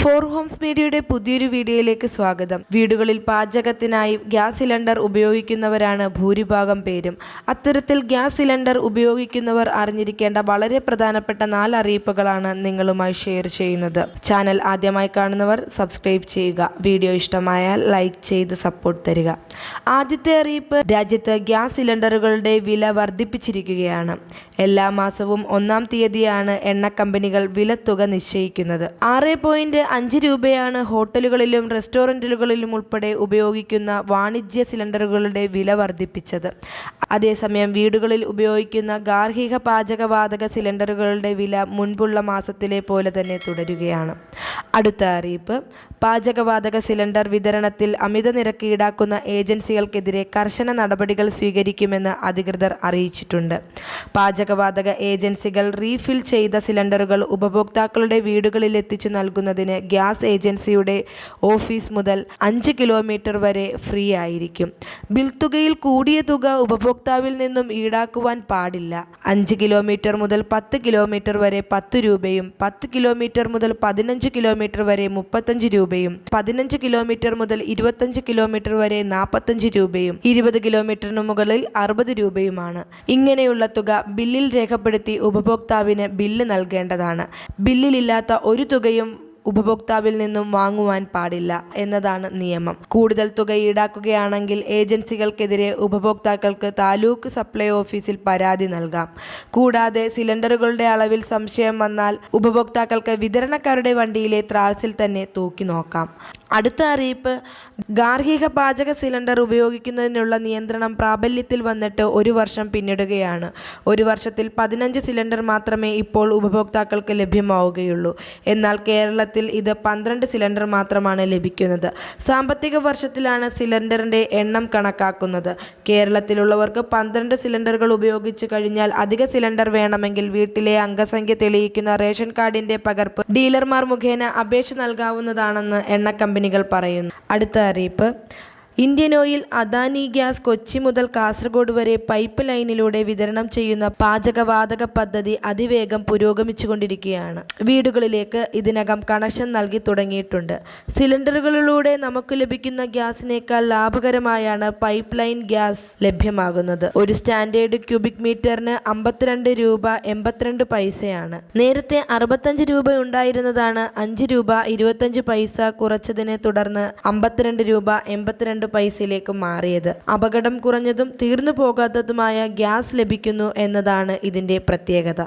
Four Holmes മീഡിയയുടെ പുതിയൊരു വീഡിയോയിലേക്ക് സ്വാഗതം. വീടുകളിൽ പാചകത്തിനായി ഗ്യാസ് സിലിണ്ടർ ഉപയോഗിക്കുന്നവരാണ് ഭൂരിഭാഗം പേരും. അത്തരത്തിൽ ഗ്യാസ് സിലിണ്ടർ ഉപയോഗിക്കുന്നവർ അറിഞ്ഞിരിക്കേണ്ട വളരെ പ്രധാനപ്പെട്ട നാല് അറിയിപ്പുകളാണ് നിങ്ങളുമായി ഷെയർ ചെയ്യുന്നത്. ചാനൽ ആദ്യമായി കാണുന്നവർ സബ്സ്ക്രൈബ് ചെയ്യുക. വീഡിയോ ഇഷ്ടമായാൽ ലൈക്ക് ചെയ്ത് സപ്പോർട്ട് തരിക. ആദ്യത്തെ അറിയിപ്പ് രാജ്യത്ത് ഗ്യാസ് സിലിണ്ടറുകളുടെ വില വർദ്ധിപ്പിച്ചിരിക്കുകയാണ്. എല്ലാ മാസവും ഒന്നാം തീയതിയാണ് എണ്ണ കമ്പനികൾ വിലത്തുക നിശ്ചയിക്കുന്നത്. ആറ് പോയിന്റ് അഞ്ച് രൂപയാണ് ഹോട്ടലുകളിലും റെസ്റ്റോറന്റുകളിലും ഉൾപ്പെടെ ഉപയോഗിക്കുന്ന വാണിജ്യ സിലിണ്ടറുകളുടെ വില വർദ്ധിപ്പിച്ചത്. അതേസമയം വീടുകളിൽ ഉപയോഗിക്കുന്ന ഗാർഹിക പാചകവാതക സിലിണ്ടറുകളുടെ വില മുൻപുള്ള മാസത്തിലെ പോലെ തന്നെ തുടരുകയാണ്. അടുത്ത അറിയിപ്പ്. പാചകവാതക സിലിണ്ടർ വിതരണത്തിൽ അമിത നിരക്ക് ഈടാക്കുന്ന ഏജൻസികൾക്കെതിരെ കർശന നടപടികൾ സ്വീകരിക്കുമെന്ന് അധികൃതർ അറിയിച്ചിട്ടുണ്ട്. പാചകവാതക ഏജൻസികൾ റീഫിൽ ചെയ്ത സിലിണ്ടറുകൾ ഉപഭോക്താക്കളുടെ വീടുകളിൽ എത്തിച്ചു നൽകുന്നതിന് ഗ്യാസ് ഏജൻസിയുടെ ഓഫീസ് മുതൽ അഞ്ച് കിലോമീറ്റർ വരെ ഫ്രീ ആയിരിക്കും. ബിൽ തുകയിൽ കൂടിയ തുക ഉപഭോക്താവിൽ നിന്നും ഈടാക്കുവാൻ പാടില്ല. അഞ്ച് കിലോമീറ്റർ മുതൽ പത്ത് കിലോമീറ്റർ വരെ പത്ത് രൂപയും പത്ത് കിലോമീറ്റർ മുതൽ പതിനഞ്ച് കിലോമീറ്റർ വരെ മുപ്പത്തഞ്ച് രൂപയും പതിനഞ്ച് കിലോമീറ്റർ മുതൽ ഇരുപത്തഞ്ച് കിലോമീറ്റർ വരെ നാൽപ്പത്തഞ്ച് രൂപയും ഇരുപത് കിലോമീറ്ററിന് മുകളിൽ അറുപത് രൂപയുമാണ്. ഇങ്ങനെയുള്ള തുക ബില്ലിൽ രേഖപ്പെടുത്തി ഉപഭോക്താവിന് ബില്ല് നൽകേണ്ടതാണ്. ബില്ലിലില്ലാത്ത ഒരു തുകയും ഉപഭോക്താവിൽ നിന്നും വാങ്ങുവാൻ പാടില്ല എന്നതാണ് നിയമം. കൂടുതൽ തുക ഈടാക്കുകയാണെങ്കിൽ ഏജൻസികൾക്കെതിരെ ഉപഭോക്താക്കൾക്ക് താലൂക്ക് സപ്ലൈ ഓഫീസിൽ പരാതി നൽകാം. കൂടാതെ സിലിണ്ടറുകളുടെ അളവിൽ സംശയം വന്നാൽ ഉപഭോക്താക്കൾക്ക് വിതരണക്കാരുടെ വണ്ടിയിലെ ത്രാസിൽ തന്നെ തൂക്കി നോക്കാം. അടുത്ത അറിയിപ്പ് ഗാർഹിക പാചക സിലിണ്ടർ ഉപയോഗിക്കുന്നതിനുള്ള നിയന്ത്രണം പ്രാബല്യത്തിൽ വന്നിട്ട് ഒരു വർഷം പിന്നിടുകയാണ്. ഒരു വർഷത്തിൽ പതിനഞ്ച് സിലിണ്ടർ മാത്രമേ ഇപ്പോൾ ഉപഭോക്താക്കൾക്ക് ലഭ്യമാവുകയുള്ളൂ. എന്നാൽ കേരളത്തിൽ ഇത് പന്ത്രണ്ട് സിലിണ്ടർ മാത്രമാണ് ലഭിക്കുന്നത്. സാമ്പത്തിക വർഷത്തിലാണ് സിലിണ്ടറിന്റെ എണ്ണം കണക്കാക്കുന്നത്. കേരളത്തിലുള്ളവർക്ക് പന്ത്രണ്ട് സിലിണ്ടറുകൾ ഉപയോഗിച്ച് കഴിഞ്ഞാൽ അധിക സിലിണ്ടർ വേണമെങ്കിൽ വീട്ടിലെ അംഗസംഖ്യ തെളിയിക്കുന്ന റേഷൻ കാർഡിന്റെ പകർപ്പ് ഡീലർമാർ മുഖേന അപേക്ഷ നൽകാവുന്നതാണെന്ന് എണ്ണ കമ്പനികൾ പറയുന്നു. അടുത്ത അറിയിപ്പ്. Indian Oil Adani gas Kochi മുതൽ കാസർഗോഡ് വരെ പൈപ്പ് ലൈനിലൂടെ വിതരണം ചെയ്യുന്ന പാചകവാതക പദ്ധതി അതിവേഗം പുരോഗമിച്ചുകൊണ്ടിരിക്കുകയാണ്. വീടുകളിലേക്ക് ഇതിനകം കണക്ഷൻ നൽകി തുടങ്ങിയിട്ടുണ്ട്. സിലിണ്ടറുകളിലൂടെ നമുക്ക് ലഭിക്കുന്ന ഗ്യാസിനേക്കാൾ ലാഭകരമായാണ് പൈപ്പ് ലൈൻ ഗ്യാസ് ലഭ്യമാകുന്നത്. ഒരു സ്റ്റാൻഡേർഡ് ക്യൂബിക് മീറ്ററിന് അമ്പത്തിരണ്ട് രൂപ എൺപത്തിരണ്ട് പൈസയാണ്. നേരത്തെ അറുപത്തഞ്ച് രൂപ ഉണ്ടായിരുന്നതാണ് അഞ്ച് രൂപ ഇരുപത്തഞ്ച് പൈസ കുറച്ചതിനെ തുടർന്ന് അമ്പത്തിരണ്ട് രൂപ എൺപത്തിരണ്ട് പൈസയിലേക്ക് മാറിയത്. അപകടം കുറഞ്ഞതും തീർന്നു പോകാത്തതുമായ ഗ്യാസ് ലഭിക്കുന്നു എന്നതാണ് ഇതിന്റെ പ്രത്യേകത.